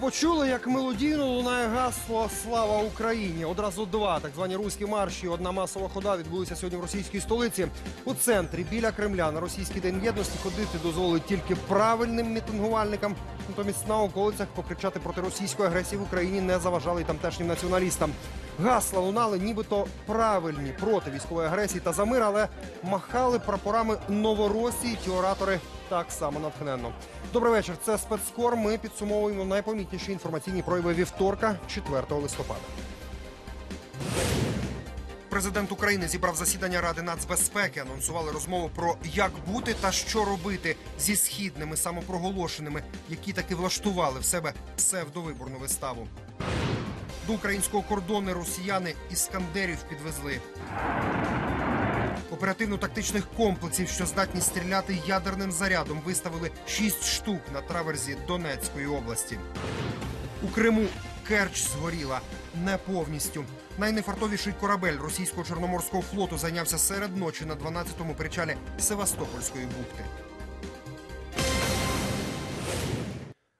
Почули, як мелодійно лунає гасло Слава Україні. Одразу два так звані руські марші. Одна масова хода відбулися сьогодні в російській столиці. У центрі біля Кремля на російський день єдності ходити дозволили тільки правильним мітингувальникам. Натомість на околицях покричати проти російської агресії в Україні не заважали й тамтешнім націоналістам. Гасла лунали, нібито правильні проти військової агресії та за мир, але махали прапорами новоросії ті оратори так само натхненно. Добрий вечір. Це спецкор. Ми підсумовуємо найпомітніші інформаційні прояви вівторка, 4 листопада. Президент України зібрав засідання Ради нацбезпеки. Анонсували розмову про як бути та що робити зі східними самопроголошеними, які таки влаштували в себе псевдовиборну виставу. До українського кордону росіяни іскандерів підвезли. Оперативно-тактичних комплексів, що здатні стріляти ядерним зарядом, виставили шість штук на траверзі Донецької області. У Криму Керч згоріла не повністю. Найнефартовіший корабель російського чорноморського флоту зайнявся серед ночі на 12-му причалі Севастопольської бухти.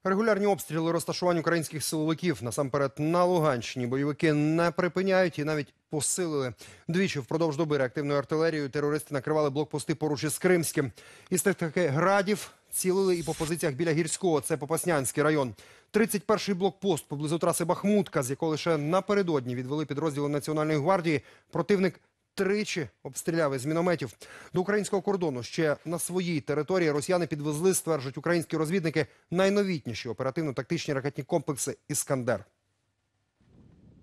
Регулярні обстріли розташувань українських силовиків насамперед на Луганщині бойовики не припиняють і навіть посилили. Двічі впродовж доби реактивною артилерією терористи накривали блокпости поруч із Кримським. Із тих таки градів цілили і по позиціях біля гірського. Це Попаснянський район. 31-й блокпост поблизу траси Бахмутка, з якого лише напередодні відвели підрозділи Національної гвардії. Противник тричі обстріляв із мінометів. До українського кордону ще на своїй території росіяни підвезли, стверджують українські розвідники, найновітніші оперативно-тактичні ракетні комплекси «Іскандер».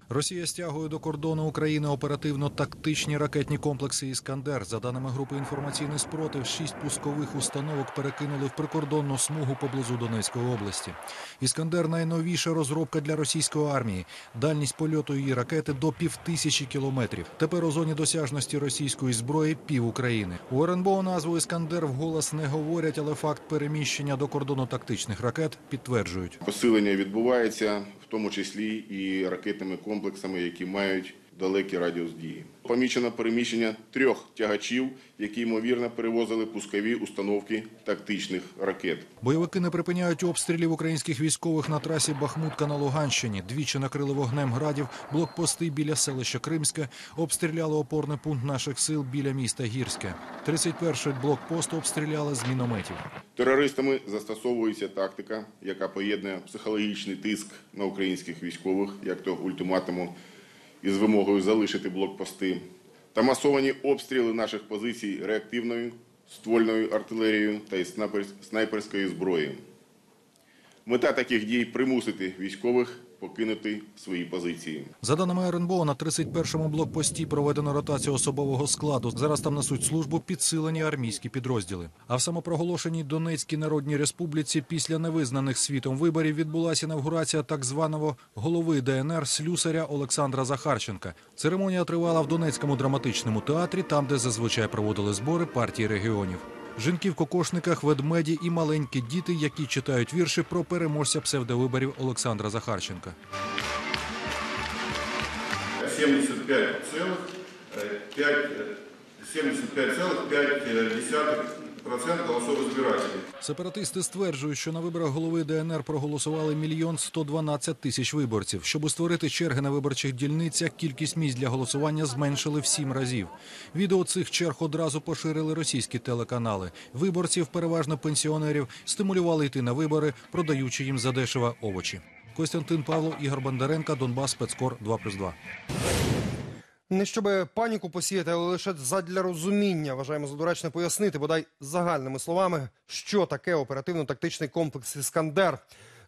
Росія стягує до кордону України оперативно-тактичні ракетні комплекси Іскандер. За даними групи інформаційний спротив, шість пускових установок перекинули в прикордонну смугу поблизу Донецької області. Іскандер найновіша розробка для російської армії. Дальність польоту її ракети до півтисячі кілометрів. Тепер у зоні досяжності російської зброї пів України. У РНБО назву Іскандер вголос не говорять, але факт переміщення до кордону тактичних ракет підтверджують. Посилення відбувається, в тому числі і ракетними комплексами, які мають далекий радіус дії. Помічено переміщення трьох тягачів, які ймовірно перевозили пускові установки тактичних ракет. Бойовики не припиняють обстрілів українських військових на трасі Бахмутка на Луганщині. Двічі накрили вогнем градів, блокпости біля селища Кримське, обстріляли опорний пункт наших сил біля міста Гірське. 31-й блокпост обстріляли з мінометів. Терористами застосовується тактика, яка поєднує психологічний тиск на українських військових, як то ультиматуму із вимогою залишити блокпости, та масовані обстріли наших позицій реактивною ствольною артилерією та снайперської зброї. Мета таких дій примусити військових покинути свої позиції. За даними РНБО, на 31-му блокпості проведено ротацію особового складу. Зараз там несуть службу підсилені армійські підрозділи. А в самопроголошеній Донецькій Народній Республіці після невизнаних світом виборів відбулася інавгурація так званого голови ДНР слюсаря Олександра Захарченка. Церемонія тривала в Донецькому драматичному театрі, там, де зазвичай проводили збори партії регіонів. Жінки в кокошниках, ведмеді і маленькі діти, які читають вірші про переможця псевдовиборів Олександра Захарченка. 75,5% голосов избирателей. Сепаратисти стверджують, що на виборах голови ДНР проголосували мільйон 112 тисяч виборців. Щоб створити черги на виборчих дільницях, кількість місць для голосування зменшили в сім разів. Відео цих черг одразу поширили російські телеканали. Виборців, переважно пенсіонерів, стимулювали йти на вибори, продаючи їм задешево овочі. Костянтин Павлов, Ігор Бондаренко, Донбас, спецкор 2+,2. Не щоб паніку посіяти, але лише задля розуміння вважаємо за доречне пояснити, бодай загальними словами, що таке оперативно-тактичний комплекс Іскандер.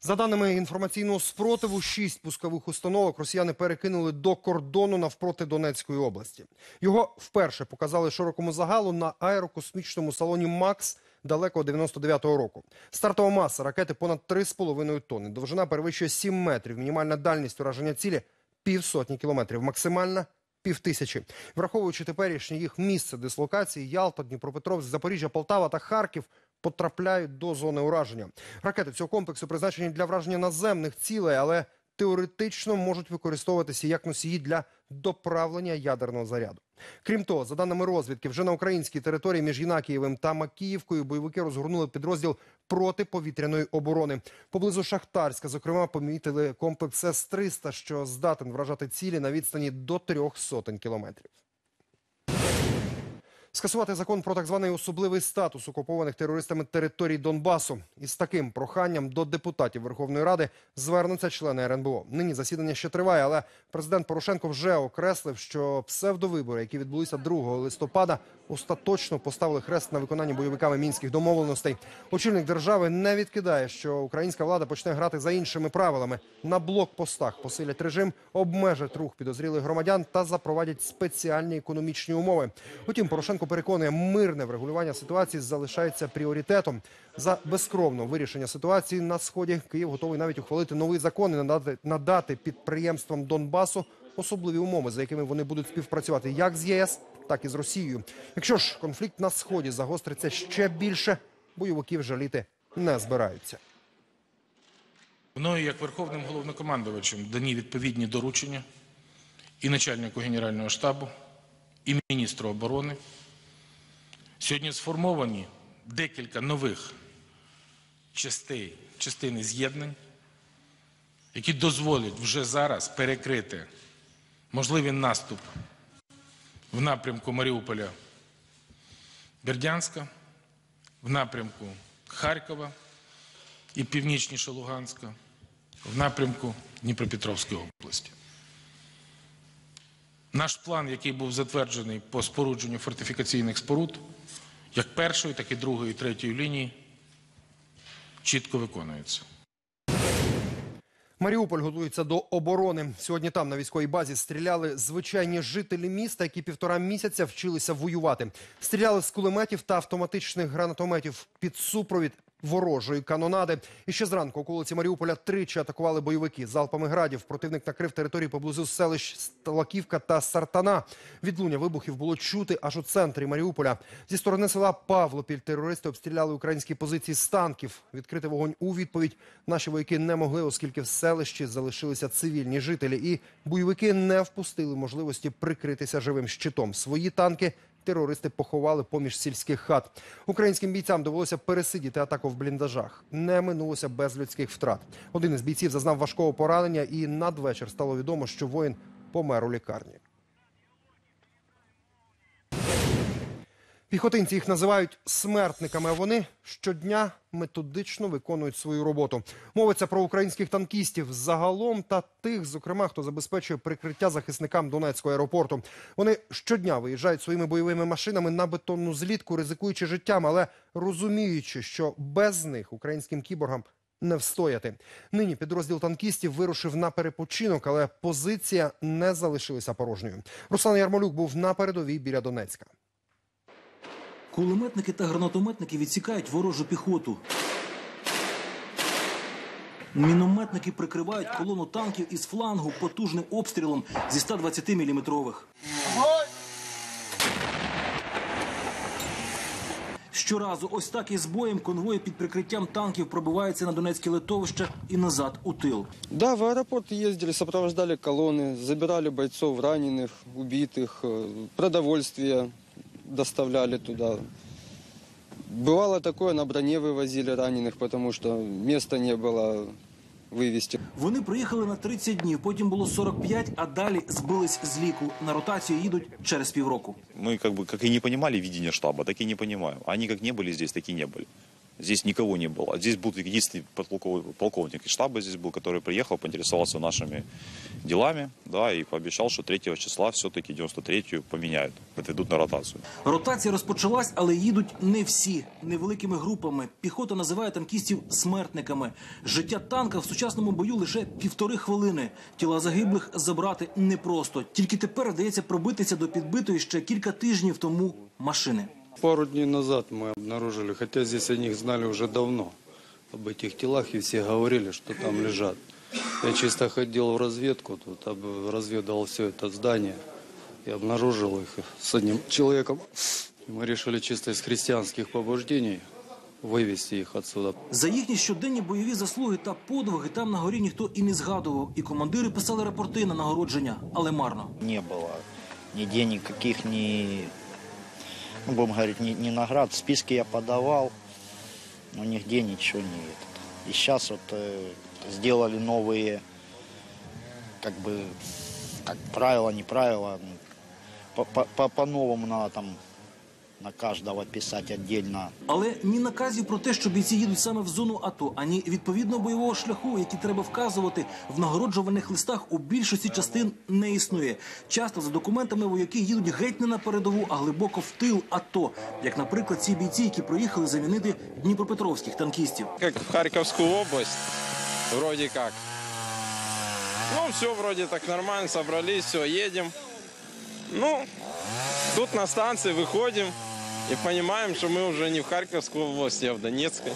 За даними інформаційного спротиву, шість пускових установок росіяни перекинули до кордону навпроти Донецької області. Його вперше показали широкому загалу на аерокосмічному салоні Макс далекого 99-го року. Стартова маса ракети понад 3,5 тонни. Довжина перевищує 7 метрів. Мінімальна дальність ураження цілі півсотні кілометрів. Максимальна півтисячі. Враховуючи теперішнє їх місце дислокації, Ялта, Дніпропетровськ, Запоріжжя, Полтава та Харків потрапляють до зони ураження. Ракети цього комплексу призначені для враження наземних цілей, але теоретично можуть використовуватися як носії для доправлення ядерного заряду. Крім того, за даними розвідки, вже на українській території між Єнакієвим та Макіївкою бойовики розгорнули підрозділ протиповітряної оборони. Поблизу Шахтарська, зокрема, помітили комплекс С-300, що здатен вражати цілі на відстані до трьох сотень кілометрів. Скасувати закон про так званий особливий статус окупованих терористами територій Донбасу. Із таким проханням до депутатів Верховної Ради звернуться члени РНБО. Нині засідання ще триває, але президент Порошенко вже окреслив, що псевдовибори, які відбулися 2 листопада, остаточно поставили хрест на виконанні бойовиками мінських домовленостей. Очільник держави не відкидає, що українська влада почне грати за іншими правилами. На блокпостах посилять режим, обмежать рух підозрілих громадян та запровадять спеціальні економічні умови. Утім, Порошенко переконує, мирне врегулювання ситуації залишається пріоритетом. За безкровне вирішення ситуації на сході Київ готовий навіть ухвалити новий закон і надати, надати підприємствам Донбасу особливі умови, за якими вони будуть співпрацювати як з ЄС, так і з Росією. Якщо ж конфлікт на сході загостриться ще більше, бойовиків жаліти не збираються. Мною, як Верховним головнокомандувачем, дані відповідні доручення і начальнику Генерального штабу, і міністру оборони. Сьогодні сформовані декілька нових частей, частини з'єднань, які дозволять вже зараз перекрити можливий наступ в напрямку Маріуполя, Бердянська, в напрямку Харкова і північніше Луганська в напрямку Дніпропетровської області. Наш план, який був затверджений по спорудженню фортифікаційних споруд, як першої, так і другої, і третьої лінії, чітко виконується. Маріуполь готується до оборони. Сьогодні там на військовій базі стріляли звичайні жителі міста, які півтора місяця вчилися воювати. Стріляли з кулеметів та автоматичних гранатометів під супровід ворожої канонади. І ще зранку околиці Маріуполя тричі атакували бойовики залпами градів. Противник накрив території поблизу селищ Сталаківка та Сартана. Відлуння вибухів було чути аж у центрі Маріуполя. Зі сторони села Павлопіль терористи обстріляли українські позиції з танків. Відкрити вогонь у відповідь наші вояки не могли, оскільки в селищі залишилися цивільні жителі, і бойовики не впустили можливості прикритися живим щитом. Свої танки терористи поховали поміж сільських хат. Українським бійцям довелося пересидіти атаку в бліндажах. Не минулося без людських втрат. Один із бійців зазнав важкого поранення, і надвечір стало відомо, що воїн помер у лікарні. Піхотинці їх називають смертниками. Вони щодня методично виконують свою роботу. Мовиться про українських танкістів загалом та тих, зокрема, хто забезпечує прикриття захисникам Донецького аеропорту. Вони щодня виїжджають своїми бойовими машинами на бетонну злітку, ризикуючи життям, але розуміючи, що без них українським кіборгам не встояти. Нині підрозділ танкістів вирушив на перепочинок, але позиція не залишилася порожньою. Руслан Ярмолюк був на передовій біля Донецька. Кулеметники та гранатометники відсікають ворожу піхоту. Мінометники прикривають колону танків із флангу потужним обстрілом зі 120 міліметрових. Щоразу ось так із боєм конвої під прикриттям танків пробиваються на Донецьке литовище і назад у тил. Да, в аэропорт ездили, сопровождали колонны, забирали бойцов, раненых, убитых, э, продовольствие доставляли туда. Бывало такое, на броне вывозили раненых, потому что места не было вывести. Вони приїхали на 30 днів, потім було 45, а далі збились з ліку. На ротацію їдуть через півроку. Мы как бы как и не понимали видение штаба, так и не понимаем. Они как не были здесь, так и не были. Здесь никого не было. Здесь был единственный подполков- полковник из штаба здесь был, который приехал, поинтересовался нашими делами, да, и пообещал, что 3 числа все-таки 93-ю поменяют, отведут на ротацию. Ротація розпочалась, але їдуть не всі невеликими групами. Піхота називає танкістів смертниками. Життя танка в сучасному бою лише півтори хвилини. Тіла загиблих забрати непросто. Тільки тепер вдається пробитися до підбитої ще кілька тижнів тому машини. Пару дней назад мы обнаружили, хотя здесь о них знали уже давно, об этих телах, и все говорили, что там лежат. Я чисто ходил в разведку, тут об- разведывал все это здание и обнаружил их с одним человеком. Мы решили чисто из христианских побуждений вывести их отсюда. За їхні щоденні бойові заслуги та подвиги там на горі ніхто і не згадував. І командири писали рапорти на нагородження, але марно. не было ни денег каких, ни, ну, будем говорить, ни, ни наград. В списке я подавал, но нигде ничего не этот. И сейчас вот э, сделали новые, как бы, как правило, не правило, ну, по- по- по- по-новому надо там на каждого писать отдельно Але ні наказів про те, що бійці їдуть саме в зону АТО, ані відповідного бойового шляху, який треба вказувати в нагороджувальних листах, у більшості частин не існує. Часто за документами вояки їдуть геть не на передову, а глибоко в тил АТО, як, наприклад, ці бійці, які проїхали замінити дніпропетровських танкістів. как в Харьковскую область, вроде как. Ну, все вроде так нормально, собрались, все, едем. Ну, тут на станции выходим и понимаем, что мы уже не в Харьковской области, а в Донецкой.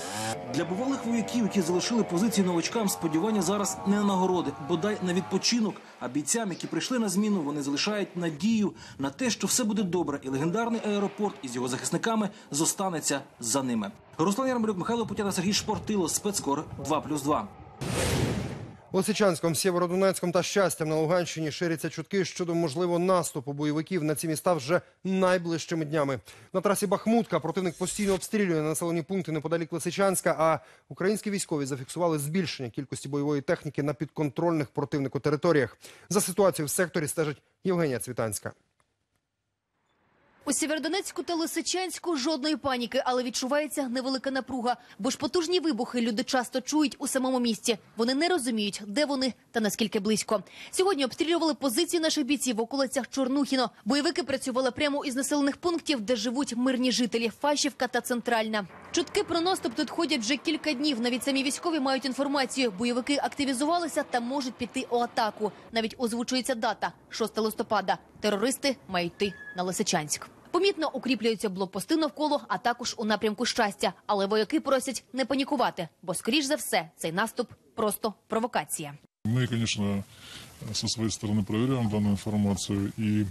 Для бувалих вояків, які залишили позиції новачкам, сподівання зараз не на нагороди, бодай на відпочинок. А бійцям, які прийшли на зміну, вони залишають надію на те, що все буде добре, і легендарний аеропорт із його захисниками зостанеться за ними. Руслан Ярмолюк, Михайло Путяна, Сергій Шпортило, спецкор 2+,2. Лисичанськом, Сєвєродонецьком та Щастям на Луганщині ширяться чутки щодо можливого наступу бойовиків на ці міста вже найближчими днями. На трасі Бахмутка противник постійно обстрілює населені пункти неподалік Лисичанська, а українські військові зафіксували збільшення кількості бойової техніки на підконтрольних противнику територіях. За ситуацією в секторі стежить Євгенія Цвітанська. У Сєвєродонецьку та Лисичанську жодної паніки, але відчувається невелика напруга. Бо ж потужні вибухи люди часто чують у самому місті. Вони не розуміють, де вони та наскільки близько. Сьогодні обстрілювали позиції наших бійців в околицях Чорнухіно. Бойовики працювали прямо із населених пунктів, де живуть мирні жителі Фащівка та Центральна. Чутки про наступ тут ходять вже кілька днів. Навіть самі військові мають інформацію. Бойовики активізувалися та можуть піти у атаку. Навіть озвучується дата 6 листопада. Терористи мають йти на Лисичанськ. Помітно укріплюються блокпости навколо, а також у напрямку щастя. Але вояки просять не панікувати, бо скоріш за все цей наступ просто провокація. Мы, конечно, со своей стороны проверяем данную информацию и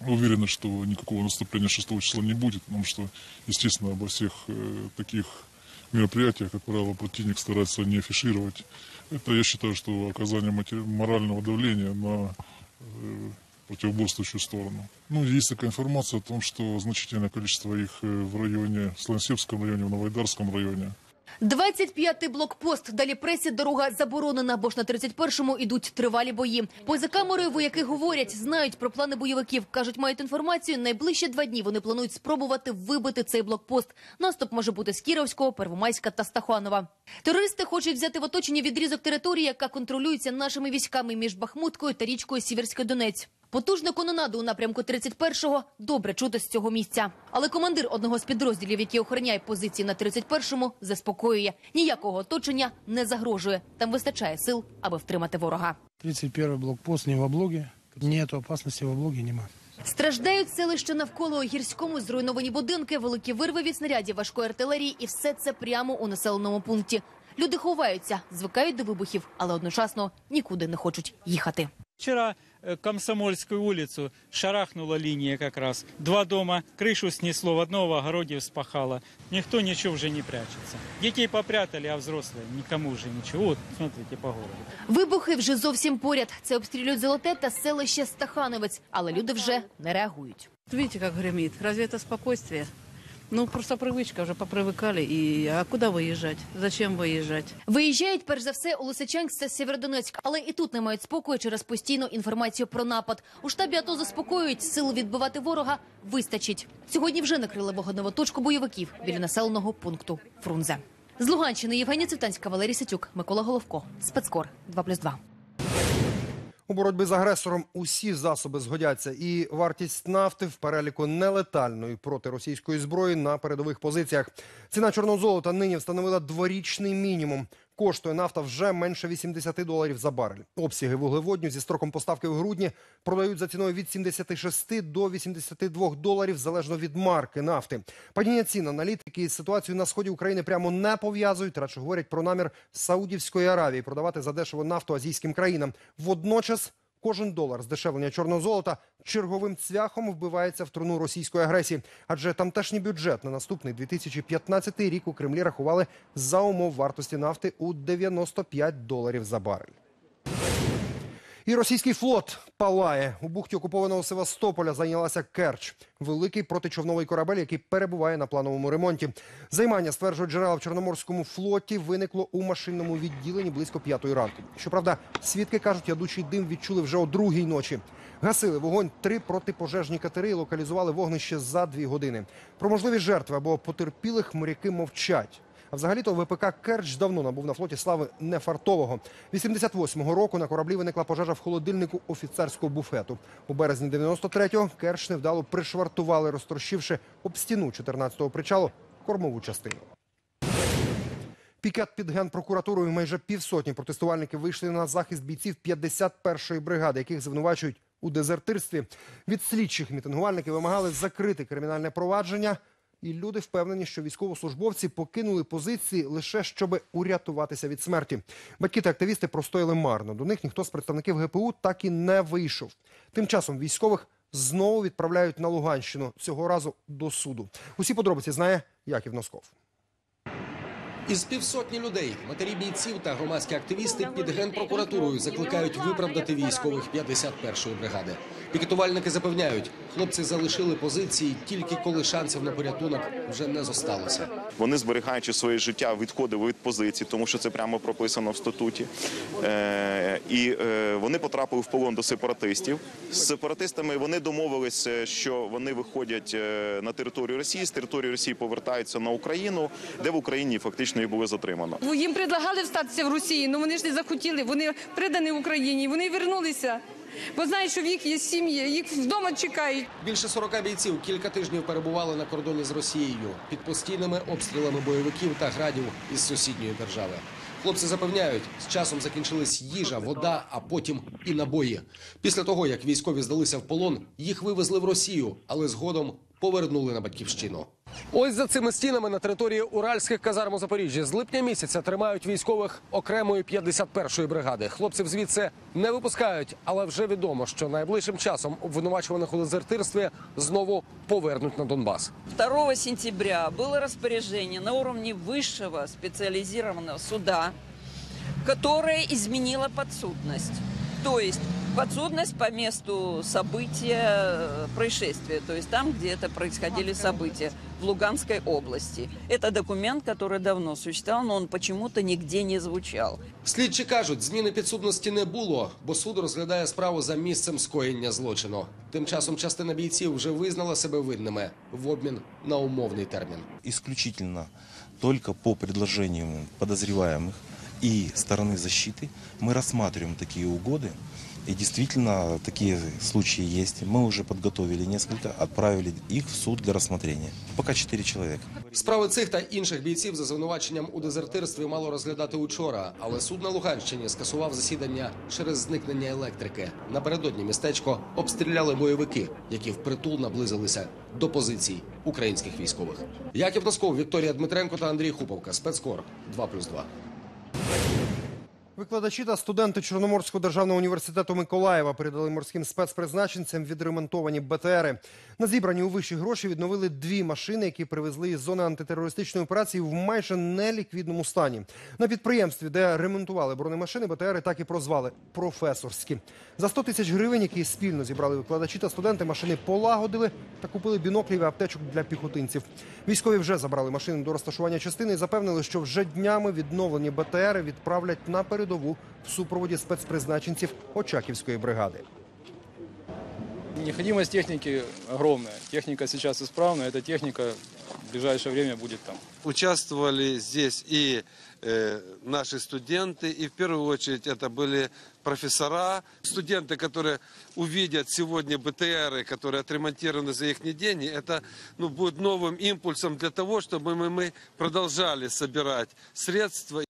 уверены, что никакого наступления 6 числа не будет, потому что, естественно, обо всех э, таких мероприятиях, как правило, противник старается не афишировать. Это, я считаю, что оказание матери- морального давления на э, противоборствующую сторону. Ну, есть такая информация о том, что значительное количество их э, в районе, в Слонсевском районе, в Новоайдарском районе. 25-й блокпост. Далі пресі дорога заборонена, бо ж на 31-му ідуть тривалі бої. Поза камерою вояки говорять, знають про плани бойовиків. Кажуть, мають інформацію. Найближчі два дні вони планують спробувати вибити цей блокпост. Наступ може бути з Кіровського, Первомайська та Стаханова. Терористи хочуть взяти в оточення відрізок території, яка контролюється нашими військами між Бахмуткою та річкою Сіверський Донець. Потужну кононаду у напрямку 31-го добре чути з цього місця. Але командир одного з підрозділів, який охороняє позиції на 31-му, заспокоює. Ніякого оточення не загрожує. Там вистачає сил, аби втримати ворога. 31 блокпост не в облоге. Нет опасности в облоге, нема. Страждають селища навколо у гірському, зруйновані будинки, великі вирви від снарядів важкої артилерії, і все це прямо у населеному пункті. Люди ховаються, звикають до вибухів, але одночасно нікуди не хочуть їхати. Вчера э, Комсомольскую улицу шарахнула линия как раз. Два дома, крышу снесло, в одного в огороде вспахало. Никто ничего уже не прячется. Детей попрятали, а взрослые никому уже ничего. Вот, смотрите, по городу. Вибухи вже зовсім поряд. Це обстрілюють золоте та селище Стахановець, але люди вже не реагують. Видите, как гремит? Разве это спокойствие? Ну, просто привычка, уже попривыкали. И а куда выезжать? Зачем выезжать? Виїжджають перш за все у Лисичанськ та Сєвєродонецьк, але і тут не мають спокою через постійну інформацію про напад. У штабі АТО заспокоюють, сил відбивати ворога вистачить. Сьогодні вже накрили вогневу точку бойовиків біля населеного пункту Фрунзе. З Луганщини Євгенія Цвітанська, Валерій Ситюк, Микола Головко. Спецкор 2+,2. У боротьбі з агресором усі засоби згодяться, і вартість нафти в переліку нелетальної проти російської зброї на передових позиціях. Ціна чорного золота нині встановила дворічний мінімум. Коштує нафта вже менше 80 доларів за барель. Обсяги вуглеводню зі строком поставки в грудні продають за ціною від 76 до 82 доларів залежно від марки нафти. Падіння цін аналітики із ситуацією на сході України прямо не пов'язують. Радше говорять про намір Саудівської Аравії продавати задешево нафту азійським країнам. Водночас Кожен долар здешевлення чорного золота черговим цвяхом вбивається в труну російської агресії. Адже тамтешній бюджет на наступний 2015 рік у Кремлі рахували за умов вартості нафти у 95 доларів за барель. І російський флот палає. У бухті окупованого Севастополя зайнялася Керч. Великий протичовновий корабель, який перебуває на плановому ремонті. Займання, стверджують джерела в Чорноморському флоті, виникло у машинному відділенні близько п'ятої ранку. Щоправда, свідки кажуть, ядучий дим відчули вже о другій ночі. Гасили вогонь три протипожежні катери і локалізували вогнище за дві години. Про можливі жертви або потерпілих моряки мовчать. А взагалі-то ВПК Керч давно набув на флоті слави нефартового. 88-го року на кораблі виникла пожежа в холодильнику офіцерського буфету. У березні 93-го Керч невдало пришвартували, розтрощивши об стіну 14-го причалу кормову частину. Пікет під генпрокуратурою майже півсотні протестувальників вийшли на захист бійців 51-ї бригади, яких звинувачують у дезертирстві. Від слідчих мітингувальники вимагали закрити кримінальне провадження. І люди впевнені, що військовослужбовці покинули позиції лише щоб урятуватися від смерті. Батьки та активісти простояли марно. До них ніхто з представників ГПУ так і не вийшов. Тим часом військових знову відправляють на Луганщину цього разу до суду. Усі подробиці знає Яків Носков. Із півсотні людей, матері бійців та громадські активісти під генпрокуратурою закликають виправдати військових 51-ї бригади. Пікетувальники запевняють, хлопці залишили позиції тільки коли шансів на порятунок вже не зосталося. Вони, зберігаючи своє життя, відходили від позиції, тому що це прямо прописано в статуті. Е, і е, вони потрапили в полон до сепаратистів. З сепаратистами вони домовилися, що вони виходять е, на територію Росії, з території Росії повертаються на Україну, де в Україні фактично їх було затримано. Їм предлагали встатися в Росії, але вони ж не захотіли. Вони придані Україні, вони вернулися. Бо знають, що в їх є сім'ї, їх вдома чекають. Більше 40 бійців кілька тижнів перебували на кордоні з Росією під постійними обстрілами бойовиків та градів із сусідньої держави. Хлопці запевняють, з часом закінчились їжа, вода, а потім і набої. Після того, як військові здалися в полон, їх вивезли в Росію, але згодом повернули на батьківщину. Ось за цими стінами на території уральських казарм у Запоріжжі з липня місяця тримають військових окремої 51-ї бригади. Хлопців звідси не випускають, але вже відомо, що найближчим часом обвинувачуваних у дезертирстві знову повернуть на Донбас. 2 сентября было распоряжение на уровне высшего специализированного суда, которое изменило подсудность. То есть подсудность по месту события э, происшествия, то есть там, где это происходили события, в Луганской области. Это документ, который давно существовал, но он почему-то нигде не звучал. Слідчі кажуть, зміни підсудності не було, бо суд розглядає справу за місцем скоєння злочину. Тим часом частина бійців вже визнала себе винними в обмін на умовний термін. исключительно только по предложению подозреваемых и стороны защиты мы рассматриваем такие угоды. И действительно, такие случаи есть. Мы уже подготовили несколько, отправили их в суд для рассмотрения. Пока четыре человека. Справи цих та інших бійців за звинуваченням у дезертирстві мало розглядати учора, але суд на Луганщині скасував засідання через зникнення електрики. Напередодні містечко обстріляли бойовики, які впритул наблизилися до позицій українських військових. Яків Носков, Вікторія Дмитренко та Андрій Хуповка. Спецкор 2+,2. Викладачі та студенти Чорноморського державного університету Миколаєва передали морським спецпризначенцям відремонтовані БТРи. На зібрані у вищі гроші відновили дві машини, які привезли із зони антитерористичної операції в майже неліквідному стані. На підприємстві, де ремонтували бронемашини, БТРи так і прозвали професорські. За 100 тисяч гривень, які спільно зібрали викладачі та студенти, машини полагодили та купили біноклів і аптечок для піхотинців. Військові вже забрали машини до розташування частини і запевнили, що вже днями відновлені БТРи відправлять на передову в супроводі спецпризначенців Очаківської бригади Необходимость техники огромная. Техника сейчас исправна, эта техника в ближайшее время будет там. Участвовали здесь и э, наши студенты, и в первую очередь это были профессора, студенты, которые увидят сегодня БТРы, которые отремонтированы за их деньги, это ну, будет новым импульсом для того, чтобы мы, мы продолжали собирать средства.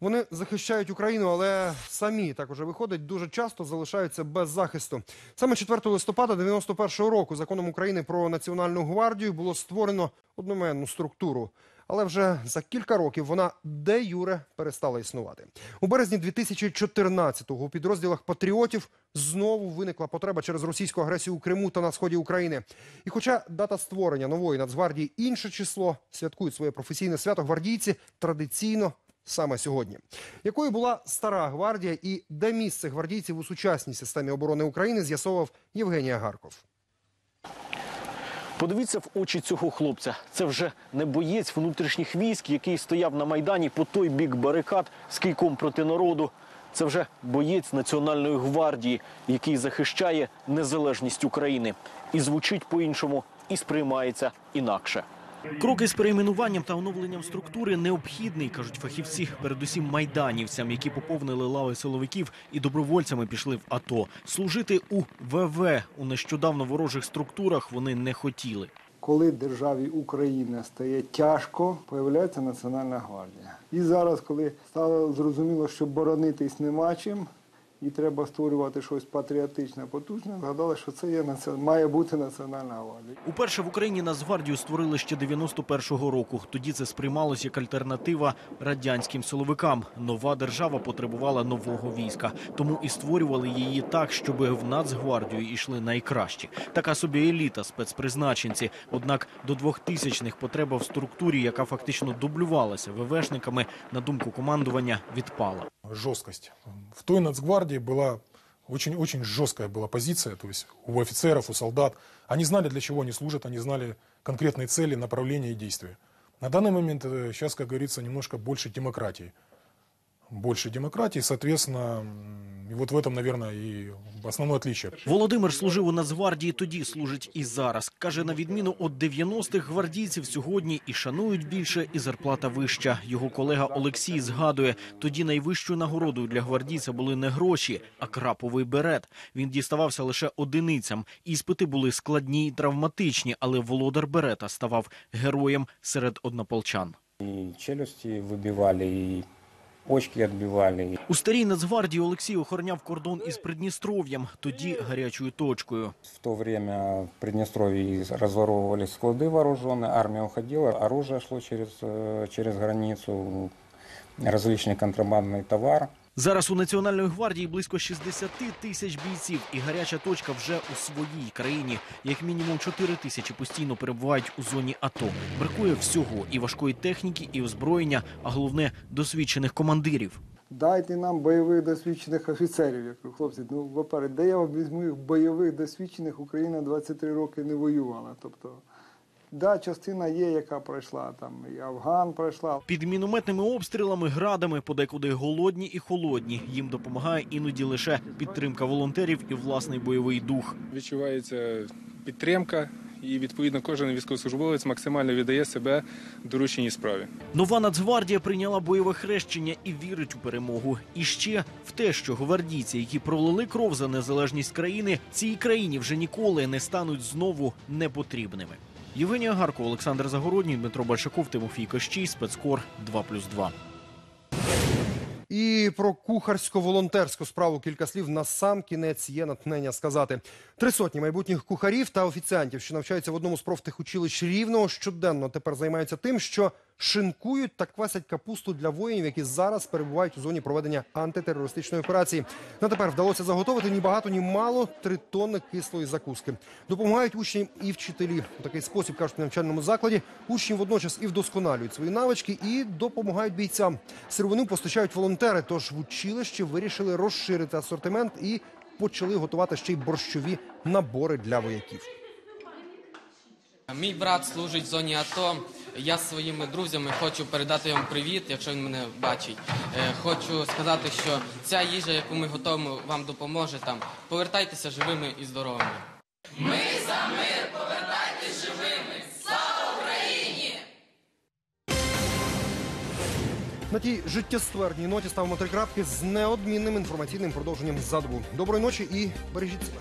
Вони захищають Україну, але самі так уже виходить, дуже часто залишаються без захисту. Саме 4 листопада 91-го року законом України про національну гвардію було створено одноменну структуру. Але вже за кілька років вона де юре перестала існувати. У березні 2014-го у підрозділах патріотів знову виникла потреба через російську агресію у Криму та на сході України. І хоча дата створення нової Нацгвардії інше число, святкують своє професійне свято гвардійці традиційно саме сьогодні. Якою була стара гвардія і де місце гвардійців у сучасній системі оборони України, з'ясовував Євгеній Агарков. Подивіться в очі цього хлопця. Це вже не боєць внутрішніх військ, який стояв на майдані по той бік барикад з кийком проти народу. Це вже боєць Національної гвардії, який захищає незалежність України. І звучить по-іншому, і сприймається інакше. Кроки з перейменуванням та оновленням структури необхідний, кажуть фахівці, передусім майданівцям, які поповнили лави силовиків і добровольцями пішли в АТО. Служити у ВВ у нещодавно ворожих структурах вони не хотіли. Коли державі Україна стає тяжко, появляється Національна гвардія. І зараз, коли стало зрозуміло, що боронитись нема чим, і треба створювати щось патріотичне, потужне, згадали, що це є має бути Національна гвардія. Уперше в Україні Нацгвардію створили ще 91-го року. Тоді це сприймалось як альтернатива радянським силовикам. Нова держава потребувала нового війська, тому і створювали її так, щоб в Нацгвардію йшли найкращі. Така собі еліта, спецпризначенці. Однак до 2000-х потреба в структурі, яка фактично дублювалася ВВшниками, на думку командування, відпала. жесткость. В той нацгвардии была очень-очень жесткая была позиция, то есть у офицеров, у солдат. Они знали, для чего они служат, они знали конкретные цели, направления и действия. На данный момент э, сейчас, как говорится, немножко больше демократии. Больше демократии, соответственно, и вот в этом, наверное, и основное отличие. Володимир служив у Нацгвардії тоді, служить і зараз. Каже, на відміну від 90-х гвардійців сьогодні і шанують більше, і зарплата вища. Його колега Олексій згадує, тоді найвищою нагородою для гвардійця були не гроші, а краповий берет. Він діставався лише одиницям. Іспити були складні й травматичні, але володар берета ставав героєм серед однополчан. И челюсти выбивали, и почки отбивали. У старій Нацгвардії Олексій охороняв кордон із Придністров'ям, тоді гарячою точкою. В то время в Приднестровье разворовывались склады вооруженные, армия уходила, оружие шло через, э, через границу, различный контрабандный товар. Зараз у Національної гвардії близько 60 тисяч бійців, і гаряча точка вже у своїй країні. Як мінімум 4 тисячі постійно перебувають у зоні АТО. Бракує всього і важкої техніки, і озброєння, а головне досвідчених командирів. Дайте нам бойових досвідчених офіцерів. Я кажу, хлопці, ну, во-перше, де я візьму їх бойових досвідчених? Україна 23 роки не воювала. Тобто, да, частина є, яка пройшла, там і Афган пройшла. Під мінометними обстрілами, градами, подекуди голодні і холодні. Їм допомагає іноді лише підтримка волонтерів і власний бойовий дух. Відчувається підтримка, і відповідно кожен військовослужбовець максимально віддає себе дорученій справі. Нова Нацгвардія прийняла бойове хрещення і вірить у перемогу. І ще в те, що гвардійці, які пролили кров за незалежність країни, цій країні вже ніколи не стануть знову непотрібними. Євгенія Гарко, Олександр Загородній, Дмитро Большаков, Тимофій Кощій, спецкор 2+,2. І про кухарсько-волонтерську справу кілька слів на сам кінець є натхнення сказати. Три сотні майбутніх кухарів та офіціантів, що навчаються в одному з профтехучилищ рівного, щоденно тепер займаються тим, що шинкують та квасять капусту для воїнів, які зараз перебувають у зоні проведення антитерористичної операції. На тепер вдалося заготовити ні багато, ні мало три тонни кислої закуски. Допомагають учні і вчителі. У такий спосіб кажуть в навчальному закладі. Учні водночас і вдосконалюють свої навички і допомагають бійцям. Сировину постачають волонтери. Тож в училищі вирішили розширити асортимент і почали готувати ще й борщові набори для вояків. Мій брат служить в зоні АТО. Я з своїми друзями хочу передати йому привіт, якщо він мене бачить. Е, Хочу сказати, що ця їжа, яку ми готуємо, вам допоможе там. Повертайтеся живими і здоровими. Ми за мир повертайтесь живими. Слава Україні! На тій життєстверній ноті ставимо три крапки з неодмінним інформаційним продовженням задобу. Доброї ночі і бережіть себе.